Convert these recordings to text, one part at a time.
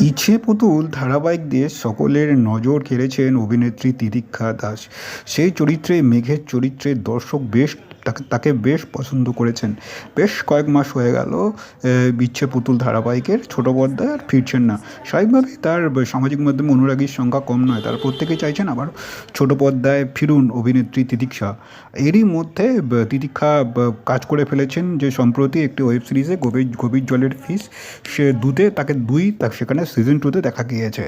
ইচ্ছে পুতুল ধারাবাহিক দিয়ে সকলের নজর কেড়েছেন অভিনেত্রী তিতিক্ষা দাস। সেই চরিত্রে, মেঘের চরিত্রে দর্শক বেশ তাকে বেশ পছন্দ করেছেন। বেশ কয়েক মাস হয়ে গেল বিচ্ছে পুতুল ধারাবাহিকের ছোটো পর্দায় আর ফিরছেন না। স্বাভাবিকভাবেই তার সামাজিক মাধ্যমে অনুরাগীর সংখ্যা কম নয়। তার প্রত্যেকেই চাইছেন আবার ছোটো পর্দায় ফিরুন অভিনেত্রী তিতিক্ষা। এরই মধ্যে তিতিক্ষা কাজ করে ফেলেছেন যে সম্প্রতি একটি ওয়েব সিরিজে গভীর গভীর জলের ফিস, সে দুতে তাকে দুই সেখানে সিজন টুতে দেখা গিয়েছে।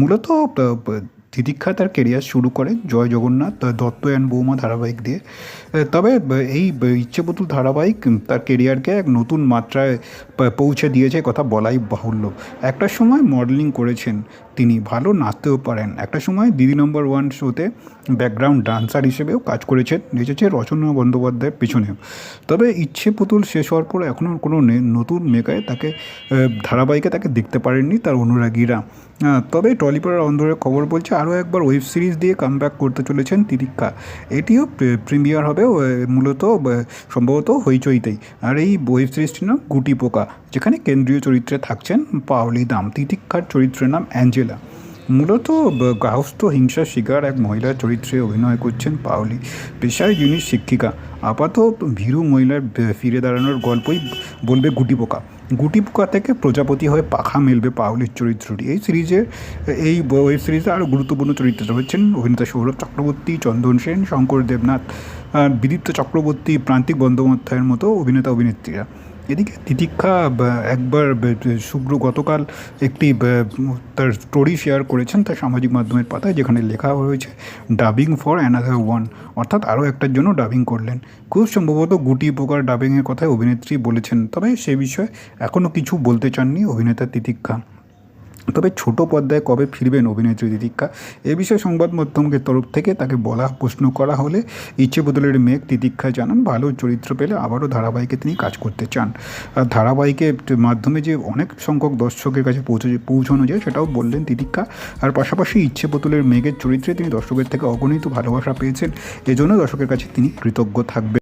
মূলত তিতিক্ষা তার কেরিয়ার শুরু করে। জয় জগন্নাথ দত্ত অ্যান্ড বৌমা ধারাবাহিক দিয়ে। তবে এই ইচ্ছেপুতুল ধারাবাহিক তার কেরিয়ারকে এক নতুন মাত্রায় পৌঁছে দিয়েছে কথা বলাই বাহুল্য। একটা সময় মডেলিং করেছেন তিনি, ভালো নাচতেও পারেন। একটা সময় দিদি নম্বর ওয়ান শোতে ব্যাকগ্রাউন্ড ডান্সার হিসেবেও কাজ করেছেন, নেচেছে রচনা বন্দ্যোপাধ্যায়ের পিছনেও তবে ইচ্ছে পুতুল শেষ হওয়ার পর এখনও কোনো নতুন মেকায় তাকে ধারাবাহিকে তাকে দেখতে পারেননি তার অনুরাগীরা। তবে টলিপাড়ার অন্ধরের খবর বলছে আরও একবার ওয়েব সিরিজ দিয়ে কাম করতে চলেছেন তিতিক্ষা। এটিও প্রিমিয়ার হবে মূলত সম্ভবত হইচইতেই। আর এই ওয়েব সিরিজটির নাম গুটি পোকা, যেখানে কেন্দ্রীয় চরিত্রে থাকছেন পাওলি দাম। তিতিক্ষার চরিত্রের নাম অ্যাঞ্জেলা। মূলত গার্হস্থ্য হিংসার শিকার এক মহিলার চরিত্রে অভিনয় করছেন পাওলি। পেশায় যিনি শিক্ষিকা আপাতত ভীরু মহিলার ফিরে দাঁড়ানোর গল্পই বলবে গুটি পোকা। গুটি পোকা থেকে প্রজাপতি হয়ে পাখা মেলবে পাওলির চরিত্রটি। এই সিরিজের এই ওয়েব সিরিজে আরও গুরুত্বপূর্ণ চরিত্র রয়েছেন অভিনেতা সৌরভ চক্রবর্তী, চন্দন সেন, শঙ্কর দেবনাথ বিদীপ্ত চক্রবর্তী, প্রান্তিক বন্দ্যোপাধ্যায়ের মতো অভিনেতা অভিনেত্রীরা এদিকে তিতিক্ষা একবার শুভ্র গতকাল একটি তার স্টোরি শেয়ার করেছেন তার সামাজিক মাধ্যমের পাতায়, যেখানে লেখা হয়েছে ডাবিং ফর অ্যানাদার ওয়ান অর্থাৎ আরও একটার জন্য ডাবিং করলেন। খুব সম্ভবত গুটি পোকার ডাবিংয়ের কথায় অভিনেত্রী বলেছেন। তবে সে বিষয়ে এখনও কিছু বলতে চাননি অভিনেতা তিতিক্ষা। তবে ছোট পর্দায় কবে ফিরবেন অভিনেত্রী তিতিক্ষা? এ বিষয়ে সংবাদ মাধ্যমের তরফ থেকে তাকে বলা, প্রশ্ন করা হলে ইচ্ছে বদলের মেঘ তিতিক্ষা জানান, ভালো চরিত্র পেলে আবারও ধারাবাহিকে তিনি কাজ করতে চান। আর ধারাবাহিকের মাধ্যমে যে অনেক সংখ্যক দর্শকের কাছে পৌঁছে, পৌঁছানো যায় সেটাও বললেন তিতিক্ষা। আর পাশাপাশি ইচ্ছে পুতুলের মেঘের চরিত্রে তিনি দর্শকের থেকে অগণিত ভালোবাসা পেয়েছেন। এজন্য দর্শকের কাছে তিনি কৃতজ্ঞ থাকবেন।